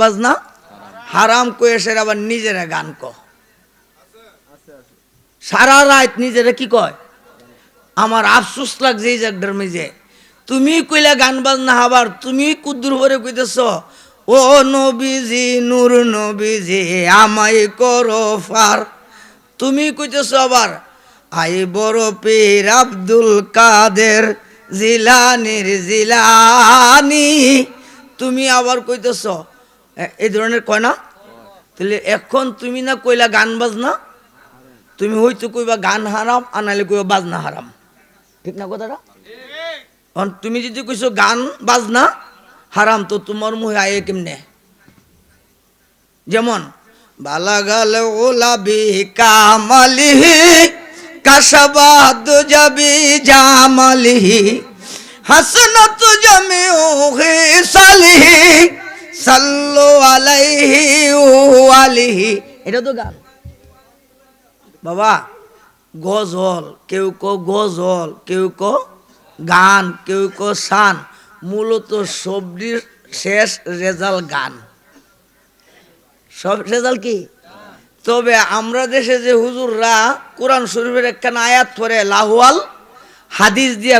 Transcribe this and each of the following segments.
বাজনা হারাম কয়ে সে আবার নিজেরা গান ক। সারা রাত নিজেরা কি কয়? আমার আফসোস লাগছে এই জায়গাটার মেজে তুমি কইলা গান বাজনা হাবার, তুমি কুদ্দুর ভরে কইতেছ, ও নবীজি, নূর নবীজি, আমায় করো ফার। তুমি কইতেছ আবার, আই বড় পীর আব্দুল কাদের জিলানির জিলানি। তুমি আবার কইতেছ এই ধরনের কয় না? তাহলে এখন তুমি না কইলা গান বাজনা, তুমি হয়তো কইবা গান হারাম আনালে কইবা বাজনা হারাম। ঠিক না কথাটা? তুমি যদি কইছো গান বাজনা হারাম, তো তোমার মুহে আয়ে কেমনে? যেমন বালাগাল ওলাবি কামালিহি কাশাবাদ যাবি জামালিহি হাসনাত জামিউ সালিহি সাল্লু আলাইহি আলিহি। এটা তো গান বাবা, গজল, কেউ কো গজল, কেউ কো গান, কেউ কো শান, মূলত সবজির শেষ রেজাল্ট গান। সব রেজাল্ট কি? তবে আমরা দেশে যে হুজুররা কোরআন শরীফের একখানা আয়াত পরে লাহওয়াল হাদিস দিয়া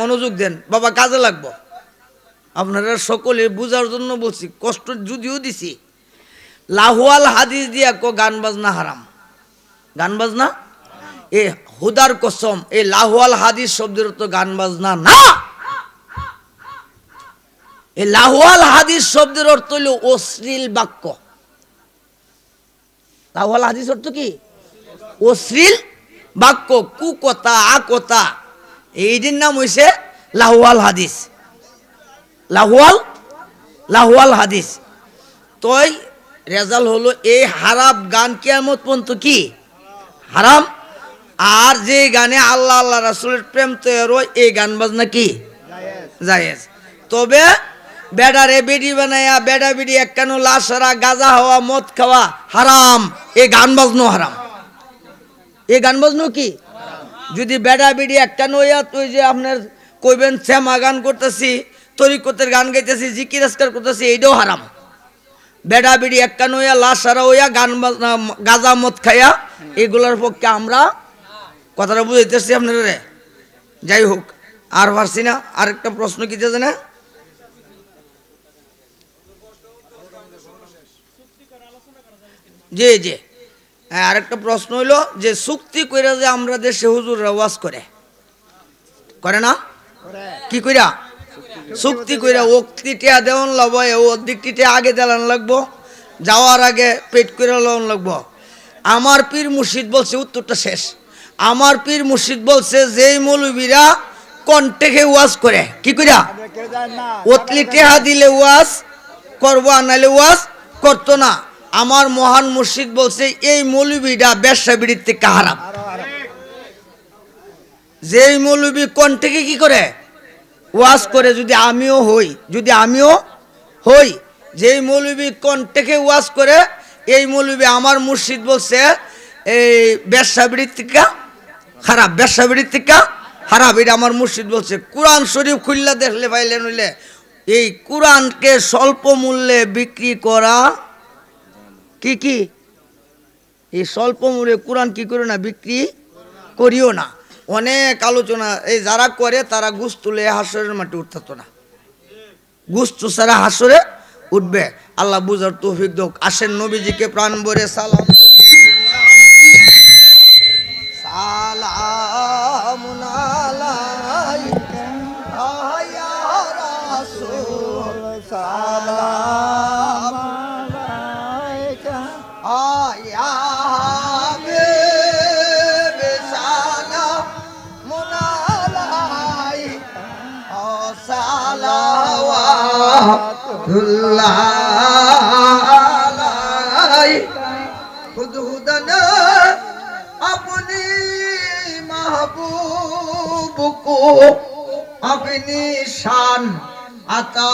মনোযোগ দেন। বাবা, কাজে লাগবো। আপনারা সকলে বুঝার জন্য বলছি, কষ্ট যদিও দিছি। লাহওয়াল হাদিস দিয়া ক গান বাজনা হারাম। গান বাজনা? এ হুদার কসম এই লাহওয়াল হাদিস শব্দের তো গান বাজনা না। এই লাহওয়াল হাদিস শব্দের অর্থ হইল অশ্লীল বাক্য। লাহওয়াল হাদিস অর্থ কি? অশ্লীল বাক্য কুকথা আকথা এইটির নাম হইছে লাহওয়াল হাদিস। লাহওয়াল লাহওয়াল হাদিস। তই রেজাল্ট হলো এই হারাম গান কেমত পর্যন্ত কি? হারাম? আর যে গানে আল্লাহ আল্লাহ রাসুলের প্রেম তৈরি এই গান বাজনা কি? জায়েজ। তবে বেডারে বেডি বানায়া, বেডা বেডি একখানো লাশরা, গাজা হওয়া, মদ খাওয়া, হারাম। এ গান বাজনো হারাম। এ গান বাজনো কি? যদি বেডা বেডি হইয়া তুই যে আপনার কইবেন, শ্যামা গান করতেছি তরিকতের গান গাইতেছি জিকির আসকার করতেছি এইটাও হারাম। বেডা বেডি একখানো হইয়া লাশ সারা হইয়া গান গাজা মদ খাইয়া এগুলোর পক্ষে আমরা কথাটা বুঝাইতেছি আপনারা। যাই হোক আর পারছি না। আরেকটা প্রশ্ন কি জানে? জি জি। হ্যাঁ আরেকটা প্রশ্ন হইল যে চুক্তি কইরা যে আমরা দেশে হুজুর ওয়াজ করে। করে না? কি কইরা? চুক্তি কইরা ওক্তি টিয়া দেওয়ান ও দিকটিতে আগে দেওয়ান লাগবো, যাওয়ার আগে পেট করে লওয়ান লাগবো। আমার পীর মুর্শিদ বলছে, উত্তরটা শেষ। আমার পীর মুর্শিদ বলছে, যেই মৌলবীরা কন্টেকে ওয়াজ করে, কি কইরা? ওতলি টেহা দিলে ওয়াজ করব, আর নাইলে ওয়াজ করতো না। আমার মহান মুর্শিদ বলছে, এই মৌলবীটা ব্যবসা বিড়ির থেকে হারাম যেই মৌলবী কণ্ঠেকে কি করে? ওয়াজ করে যদি আমিও হই, যদি আমিও হই, যেই মৌলবী কণ্ঠেকে ওয়াজ করে, এই মৌলবী আমার মুর্শিদ বলছে, এই ব্যবসা বিড়ির থেকে খারাপ ব্যবসা বিড়ির থেকে খারাপ, এটা আমার মুর্শিদ বলছে। কোরআন শরীফ খুললা দেখলে পাইলে নইলে, এই কোরআনকে স্বল্প মূল্যে বিক্রি করা কি কি? এই স্বল্প মূল্যে কোরআন কি করে না, বিক্রি করিও না। অনেক আলোচনা, এই যারা করে তারা গুস তুলে হাসরের মাটি উঠতো না। গুস ছাড়া হাসরে উঠবে। আল্লাহ বুঝার তৌফিক দোক। আসেন নবীজিকে প্রাণ ভরে সালাম। সালাওয়াতুল্লাহ আলাইকা খুদহুদনা अपनी महबूब को अपनी शान अता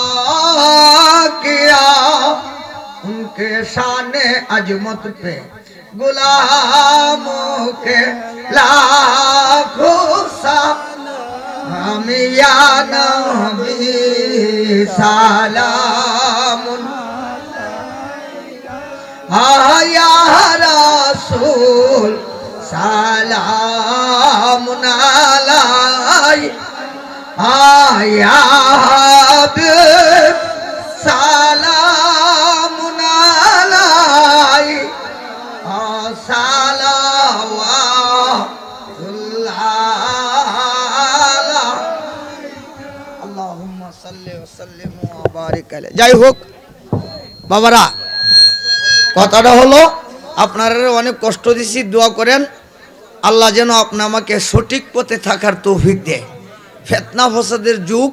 किया उनके शान अजमत पे गुलामों के लाखों सा আমি নবী সালাম আয়া রাসূল সালাম আলাই। আয়া হাবিব সালাম। যাই হোক, বাবারা, কথাটা হলো, আপনারা অনেক কষ্ট দিছি, দোয়া করেন। আল্লাহ যেন আপনি আমাকে সঠিক পথে থাকার তৌফিক দেয়। ফেতনা ফসাদের যুগ